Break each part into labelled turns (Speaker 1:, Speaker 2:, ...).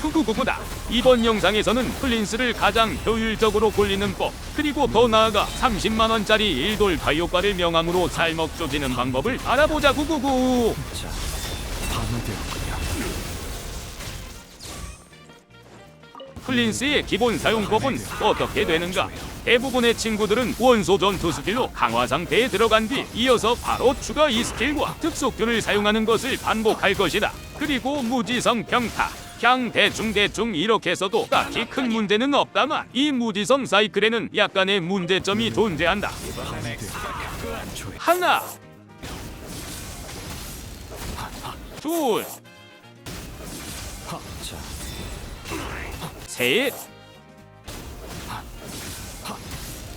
Speaker 1: 후구구구다. 이번 영상에서는 플린스를 가장 효율적으로 굴리는 법 그리고 더 나아가 30만 원짜리 1돌 바이오과를 명함으로 살먹 조지는 방법을 알아보자 구구구.
Speaker 2: 자, 밤이 되었군요.
Speaker 1: 플린스의 기본 사용법은 어떻게 되는가? 대부분의 친구들은 원소 전투 스킬로 강화 상태에 들어간 뒤 이어서 바로 추가 이 스킬과 특속큐를 사용하는 것을 반복할 것이다. 그리고 무지성 평타. 그냥 대충대충 이렇게 써도 딱히 큰 문제는 없다만 이 무지성 사이클에는 약간의 문제점이 존재한다. 하나 둘
Speaker 2: 하, 자,
Speaker 1: 셋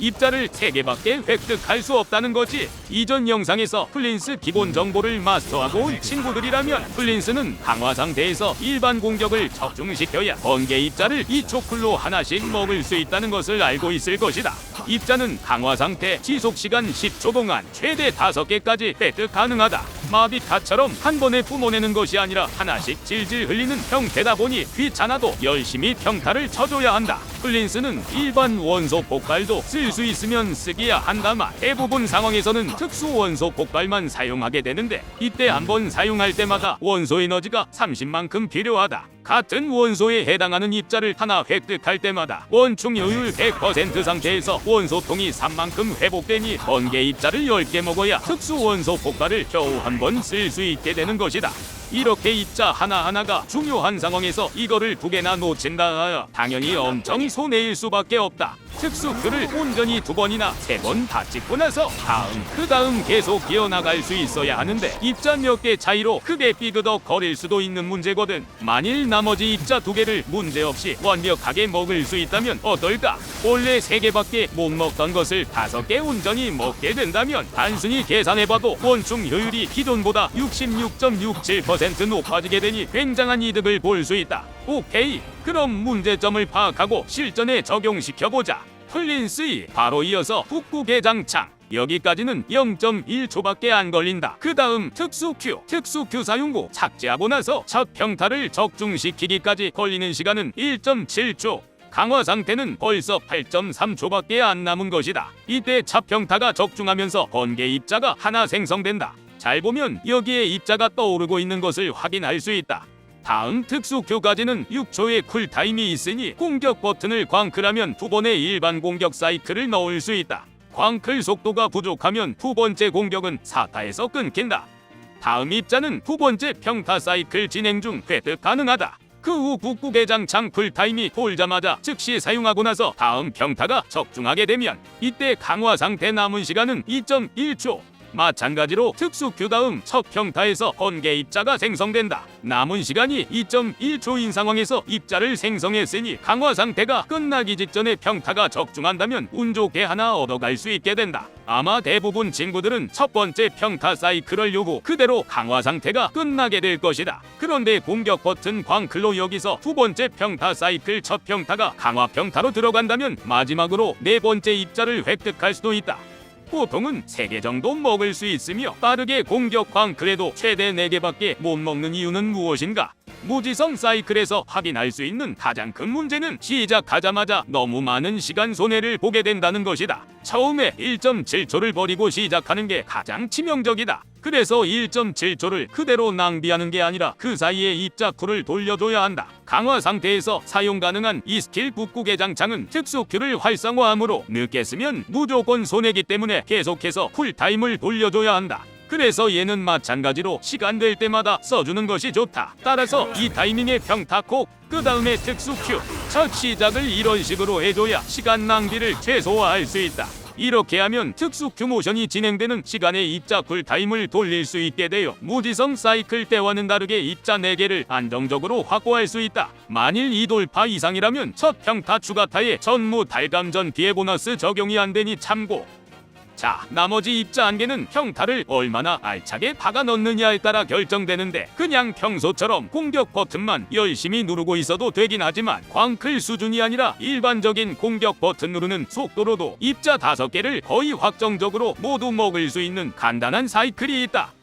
Speaker 1: 입자를 3개밖에 획득할 수 없다는 거지. 이전 영상에서 플린스 기본 정보를 마스터하고 온 친구들이라면 플린스는 강화 상태에서 일반 공격을 적중시켜야 번개 입자를 2초 쿨로 하나씩 먹을 수 있다는 것을 알고 있을 것이다. 입자는 강화 상태 지속 시간 10초 동안 최대 5개까지 획득 가능하다. 마비타처럼 한 번에 뿜어내는 것이 아니라 하나씩 질질 흘리는 형태다 보니 귀찮아도 열심히 평타를 쳐줘야 한다. 플린스는 일반 원소 폭발도 쓸 수 있으면 쓰기야 한다만 대부분 상황에서는 특수 원소 폭발만 사용하게 되는데 이때 한번 사용할 때마다 원소 에너지가 30만큼 필요하다. 같은 원소에 해당하는 입자를 하나 획득할 때마다 원충 효율 100% 상태에서 원소통이 3만큼 회복되니 번개 입자를 10개 먹어야 특수 원소 폭발을 겨우 한 번 쓸 수 있게 되는 것이다. 이렇게 입자 하나하나가 중요한 상황에서 이거를 두 개나 놓친다. 당연히 엄청 손해일 수밖에 없다. 특수큐를 온전히 두 번이나 세 번 다 찍고 나서 다음 그 다음 계속 기어나갈 수 있어야 하는데 입자 몇 개 차이로 크게 삐그덕 거릴 수도 있는 문제거든. 만일 나머지 입자 두 개를 문제없이 완벽하게 먹을 수 있다면 어떨까? 원래 세 개밖에 못 먹던 것을 다섯 개 온전히 먹게 된다면 단순히 계산해봐도 원충 효율이 기존보다 66.67% 높아지게 되니 굉장한 이득을 볼 수 있다. 오케이. 그럼 문제점을 파악하고 실전에 적용시켜보자. 플린스이 바로 이어서 북구 개장창. 여기까지는 0.1초밖에 안 걸린다. 그 다음 특수 큐, 특수 큐 사용 후 착지하고 나서 첫 평타를 적중시키기까지 걸리는 시간은 1.7초. 강화 상태는 벌써 8.3초밖에 안 남은 것이다. 이때 첫 평타가 적중하면서 번개 입자가 하나 생성된다. 잘 보면 여기에 입자가 떠오르고 있는 것을 확인할 수 있다. 다음 특수 큐까지는 6초의 쿨타임이 있으니 공격 버튼을 광클하면 두 번의 일반 공격 사이클을 넣을 수 있다. 광클 속도가 부족하면 두 번째 공격은 4타에서 끊긴다. 다음 입자는 두 번째 평타 사이클 진행 중 획득 가능하다. 그 후 북구개장 장풀 타임이 돌자마자 즉시 사용하고 나서 다음 평타가 적중하게 되면 이때 강화 상태 남은 시간은 2.1초. 마찬가지로 특수 큐 다음 첫 평타에서 번개 입자가 생성된다. 남은 시간이 2.1초인 상황에서 입자를 생성했으니 강화 상태가 끝나기 직전에 평타가 적중한다면 운 좋게 하나 얻어갈 수 있게 된다. 아마 대부분 친구들은 첫 번째 평타 사이클을 요구 그대로 강화 상태가 끝나게 될 것이다. 그런데 공격 버튼 광클로 여기서 두 번째 평타 사이클 첫 평타가 강화 평타로 들어간다면 마지막으로 네 번째 입자를 획득할 수도 있다. 보통은 3개 정도 먹을 수 있으며 빠르게 공격 광클에도 최대 4개밖에 못 먹는 이유는 무엇인가? 무지성 사이클에서 확인할 수 있는 가장 큰 문제는 시작하자마자 너무 많은 시간 손해를 보게 된다는 것이다. 처음에 1.7초를 버리고 시작하는 게 가장 치명적이다. 그래서 1.7초를 그대로 낭비하는 게 아니라 그 사이에 입자쿨을 돌려줘야 한다. 강화 상태에서 사용 가능한 이 스킬 북구개 장창은 특수 큐를 활성화함으로 늦게 쓰면 무조건 손해기 때문에 계속해서 쿨타임을 돌려줘야 한다. 그래서 얘는 마찬가지로 시간 될 때마다 써주는 것이 좋다. 따라서 이 타이밍에 평타콕, 그 다음에 특수 큐, 첫 시작을 이런 식으로 해줘야 시간 낭비를 최소화할 수 있다. 이렇게 하면 특수 큐 모션이 진행되는 시간에 입자 쿨타임을 돌릴 수 있게 되어 무지성 사이클 때와는 다르게 입자 4개를 안정적으로 확보할 수 있다. 만일 2돌파 이상이라면 첫 평타 추가타에 전무 달감전 피해 보너스 적용이 안 되니 참고. 자, 나머지 입자 한개는 평타를 얼마나 알차게 박아 넣느냐에 따라 결정되는데 그냥 평소처럼 공격 버튼만 열심히 누르고 있어도 되긴 하지만 광클 수준이 아니라 일반적인 공격 버튼 누르는 속도로도 입자 다섯 개를 거의 확정적으로 모두 먹을 수 있는 간단한 사이클이 있다.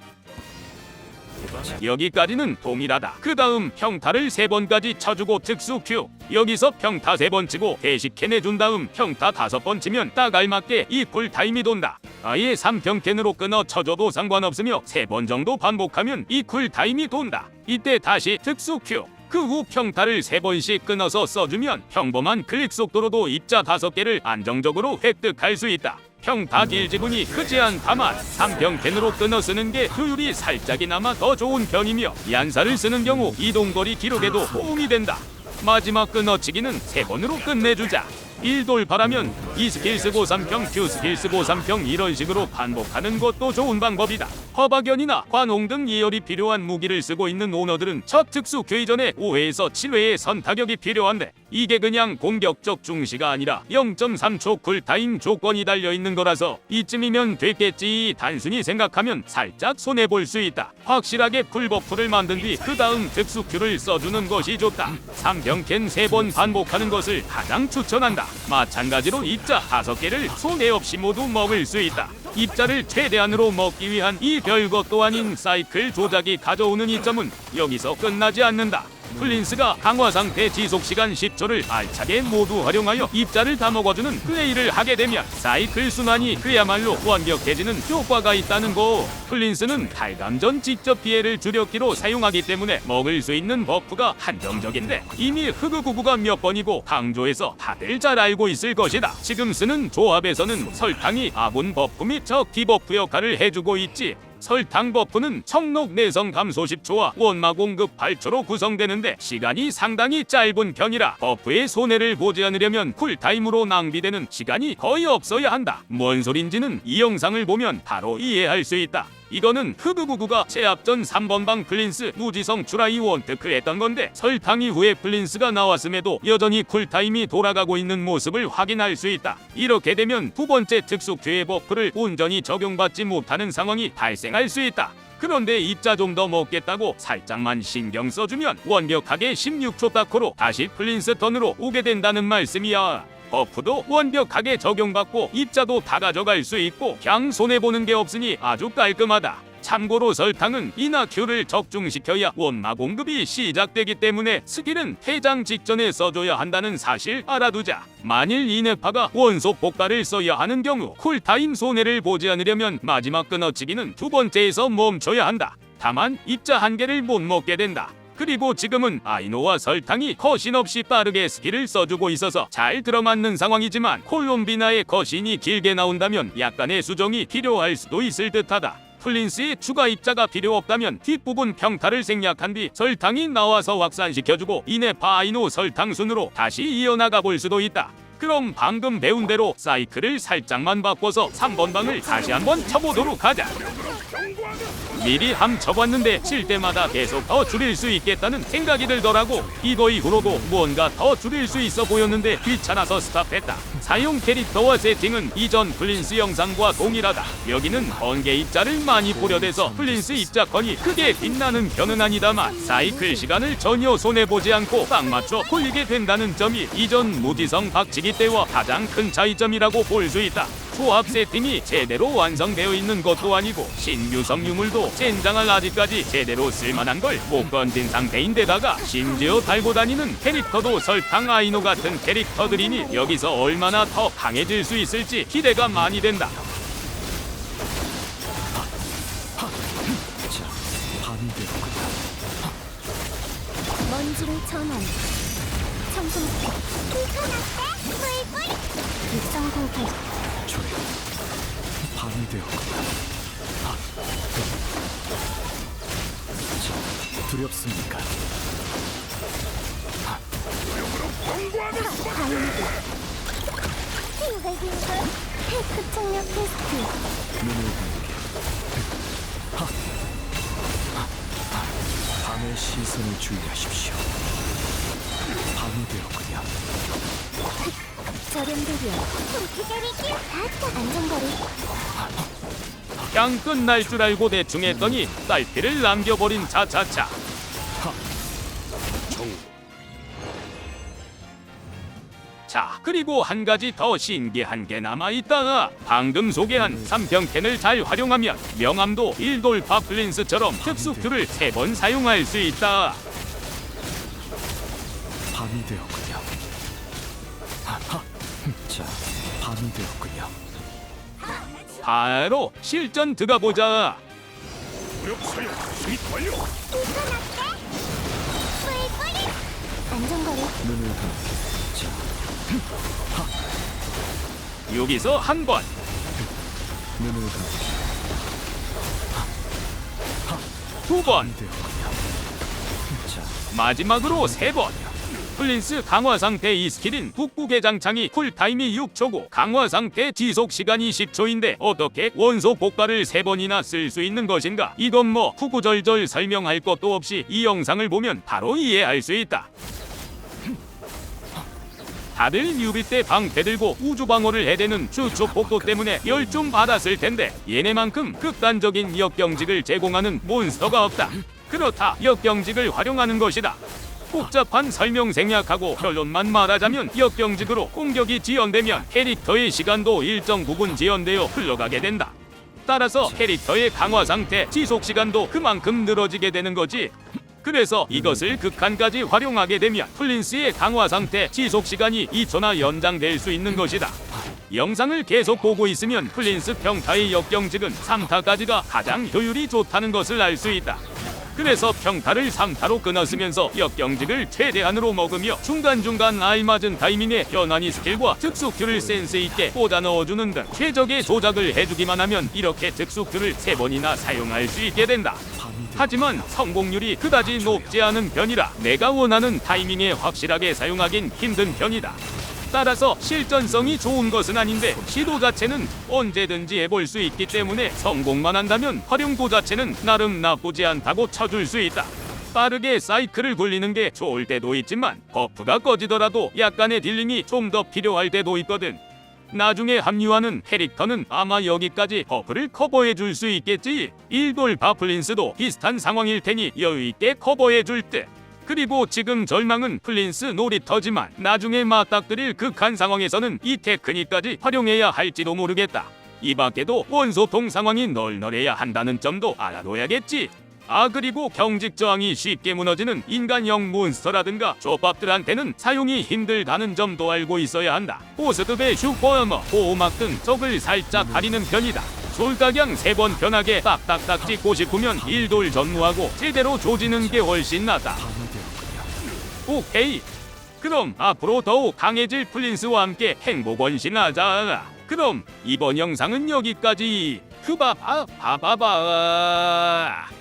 Speaker 1: 여기까지는 동일하다. 그 다음 평타를 세 번까지 쳐주고 특수 큐. 여기서 평타 세 번 치고 대식 캐내준 다음 평타 다섯 번 치면 딱 알맞게 이 쿨타임이 돈다. 아예 3평캔으로 끊어 쳐줘도 상관없으며 세 번 정도 반복하면 이 쿨타임이 돈다. 이때 다시 특수 큐. 그후 평타를 세 번씩 끊어서 써주면 평범한 클릭 속도로도 입자 다섯 개를 안정적으로 획득할 수 있다. 평타 딜 지분이 크지 않다만 3평캔으로 끊어 쓰는 게 효율이 살짝이나마 더 좋은 편이며 얀사를 쓰는 경우 이동거리 기록에도 도움이 된다. 마지막 끊어치기는 세 번으로 끝내주자. 1돌파라면 이 스킬 쓰고 3평, Q 스킬 쓰고 3평 이런 식으로 반복하는 것도 좋은 방법이다. 허박연이나 관홍 등 예열이 필요한 무기를 쓰고 있는 오너들은 첫 특수 교 이전에 5회에서 7회의 선타격이 필요한데 이게 그냥 공격적 중시가 아니라 0.3초 쿨타임 조건이 달려 있는 거라서 이쯤이면 됐겠지 단순히 생각하면 살짝 손해 볼 수 있다. 확실하게 풀버프를 만든 뒤 그 다음 특수 큐를 써주는 것이 좋다. 3병캔 3번 반복하는 것을 가장 추천한다. 마찬가지로 입자 5개를 손해 없이 모두 먹을 수 있다. 입자를 최대한으로 먹기 위한 이 별것 도 아닌 사이클 조작이 가져오는 이점은 여기서 끝나지 않는다. 플린스가 강화 상태 지속 시간 10초를 알차게 모두 활용하여 입자를 다 먹어주는 플레이를 하게 되면 사이클 순환이 그야말로 완벽해지는 효과가 있다는 거. 플린스는 탈감전 직접 피해를 줄였기로 사용하기 때문에 먹을 수 있는 버프가 한정적인데 이미 흑우구구가 몇 번이고 강조해서 다들 잘 알고 있을 것이다. 지금 쓰는 조합에서는 설탕이 아군 버프 및 적기 버프 역할을 해주고 있지. 설탕 버프는 청록 내성 감소 10초와 원마 공급 8초로 구성되는데 시간이 상당히 짧은 편이라 버프의 손해를 보지 않으려면 쿨타임으로 낭비되는 시간이 거의 없어야 한다. 뭔 소린지는 이 영상을 보면 바로 이해할 수 있다. 이거는 흑우구구가 제압전 3번 방 플린스 무지성 주라이 원테크 했던 건데 설탕 이후에 플린스가 나왔음에도 여전히 쿨타임이 돌아가고 있는 모습을 확인할 수 있다. 이렇게 되면 두 번째 특수 쾌의 버프를 온전히 적용받지 못하는 상황이 발생할 수 있다. 그런데 입자 좀 더 먹겠다고 살짝만 신경 써주면 완벽하게 16초 다코로 다시 플린스 턴으로 오게 된다는 말씀이야. 버프도 완벽하게 적용받고 입자도 다 가져갈 수 있고 그냥 손해보는 게 없으니 아주 깔끔하다. 참고로 설탕은 이나 큐를 적중시켜야 원마 공급이 시작되기 때문에 스킬은 퇴장 직전에 써줘야 한다는 사실 알아두자. 만일 이네파가 원소 복가를 써야 하는 경우 쿨타임 손해를 보지 않으려면 마지막 끊어치기는 두 번째에서 멈춰야 한다. 다만 입자 한 개를 못 먹게 된다. 그리고 지금은 아이노와 설탕이 거신 없이 빠르게 스킬을 써주고 있어서 잘 들어맞는 상황이지만 콜롬비나의 거신이 길게 나온다면 약간의 수정이 필요할 수도 있을 듯하다. 플린스의 추가 입자가 필요 없다면 뒷부분 평타를 생략한 뒤 설탕이 나와서 확산시켜주고 이내 바이노 설탕 순으로 다시 이어나가 볼 수도 있다. 그럼 방금 배운 대로 사이클을 살짝만 바꿔서 3번 방을 다시 한번 쳐보도록 하자. 미리 함 쳐봤는데 칠 때마다 계속 더 줄일 수 있겠다는 생각이 들더라고. 이거 이후로도 무언가 더 줄일 수 있어 보였는데 귀찮아서 스탑했다. 사용 캐릭터와 세팅은 이전 플린스 영상과 동일하다. 여기는 번개 입자를 많이 고려돼서 플린스 입자 건이 크게 빛나는 편은 아니다만 사이클 시간을 전혀 손해보지 않고 딱 맞춰 홀리게 된다는 점이 이전 무지성 박치기 때와 가장 큰 차이점이라고 볼 수 있다. 조합 세팅이 제대로 완성되어 있는 것도 아니고 신규 성 유물도 젠장할 아직까지 제대로 쓸만한 걸 못 건진 상태인데다가 심지어 달고 다니는 캐릭터도 설탕 아이노 같은 캐릭터들이니 여기서 얼마나 더 강해질 수 있을지 기대가 많이 된다.
Speaker 3: 먼지를 전환 청소부터 불편한데? 불불 육성 공 포
Speaker 2: 조용. 밤이 되었구나. 아, 자, 두렵습니까?
Speaker 3: 다행이다 빙글빙글 흑흑청력 테스트
Speaker 2: 눈을 감게. 하. 하. 하. 밤의 시선을 주의하십시오. 밤이 되었군요.
Speaker 3: 저렴대리야 안전거리
Speaker 1: 그냥 끝날 줄 알고 대충 했더니 딸피를 남겨버린 차차차. 자, 그리고 한 가지 더 신기한 게 남아있다. 방금 소개한 3평캔을 잘 활용하면 명암도 1돌파 플린스처럼 특수 큐를 3번 사용할 수 있다.
Speaker 2: 밤이 되었군요. 하하. 자, 밤이 되었군요.
Speaker 1: 바로 실전 들어가보자.
Speaker 3: 뿔뿔이 안전거리
Speaker 2: 눈을 감게. 자,
Speaker 1: 여기서 한 번,
Speaker 2: 눈을 감게.
Speaker 1: 두 번,
Speaker 2: 밤이 되었군요. 자,
Speaker 1: 마지막으로 세 번. 플린스 강화 상태 이 스킬인 북부계 장창이 쿨타임이 6초고 강화 상태 지속 시간이 10초인데 어떻게 원소 복가를 세 번이나 쓸 수 있는 것인가? 이건 뭐 구구절절 설명할 것도 없이 이 영상을 보면 바로 이해할 수 있다. 다들 뉴비 때 방패 들고 우주 방어를 해대는 추초 복도 때문에 열 좀 받았을 텐데 얘네만큼 극단적인 역경직을 제공하는 몬스터가 없다. 그렇다 역경직을 활용하는 것이다. 복잡한 설명 생략하고 결론만 말하자면 역경직으로 공격이 지연되면 캐릭터의 시간도 일정 부분 지연되어 흘러가게 된다. 따라서 캐릭터의 강화 상태 지속 시간도 그만큼 늘어지게 되는 거지. 그래서 이것을 극한까지 활용하게 되면 플린스의 강화 상태 지속 시간이 2초나 연장될 수 있는 것이다. 영상을 계속 보고 있으면 플린스 평타의 역경직은 3타까지가 가장 효율이 좋다는 것을 알 수 있다. 그래서 평타를 3타로 끊었으면서 역경직을 최대한으로 먹으며 중간중간 알맞은 타이밍에 변환이 스킬과 특수큐를 센스 있게 꽂아 넣어주는 등 최적의 조작을 해주기만 하면 이렇게 특수큐를 3번이나 사용할 수 있게 된다. 하지만 성공률이 그다지 높지 않은 편이라 내가 원하는 타이밍에 확실하게 사용하긴 힘든 편이다. 따라서 실전성이 좋은 것은 아닌데 시도 자체는 언제든지 해볼 수 있기 때문에 성공만 한다면 활용도 자체는 나름 나쁘지 않다고 쳐줄 수 있다. 빠르게 사이클을 굴리는 게 좋을 때도 있지만 버프가 꺼지더라도 약간의 딜링이 좀 더 필요할 때도 있거든. 나중에 합류하는 캐릭터는 아마 여기까지 버프를 커버해 줄 수 있겠지. 일돌 바플린스도 비슷한 상황일 테니 여유 있게 커버해 줄 듯. 그리고 지금 절망은 플린스 놀이터지만 나중에 맞닥뜨릴 극한 상황에서는 이 테크닉까지 활용해야 할지도 모르겠다. 이 밖에도 원소통 상황이 널널해야 한다는 점도 알아둬야겠지. 아 그리고 경직 저항이 쉽게 무너지는 인간형 몬스터라든가 조밥들한테는 사용이 힘들다는 점도 알고 있어야 한다. 보스급의 슈퍼어머, 보호막 등 적을 살짝 가리는 편이다. 솔가경 세번 편하게 딱딱딱 찍고 싶으면 일돌 전무하고 제대로 조지는 게 훨씬 낫다. 오케이. 그럼 앞으로 더욱 강해질 플린스와 함께 행복 원신하자. 그럼 이번 영상은 여기까지. 흐바바 바바바.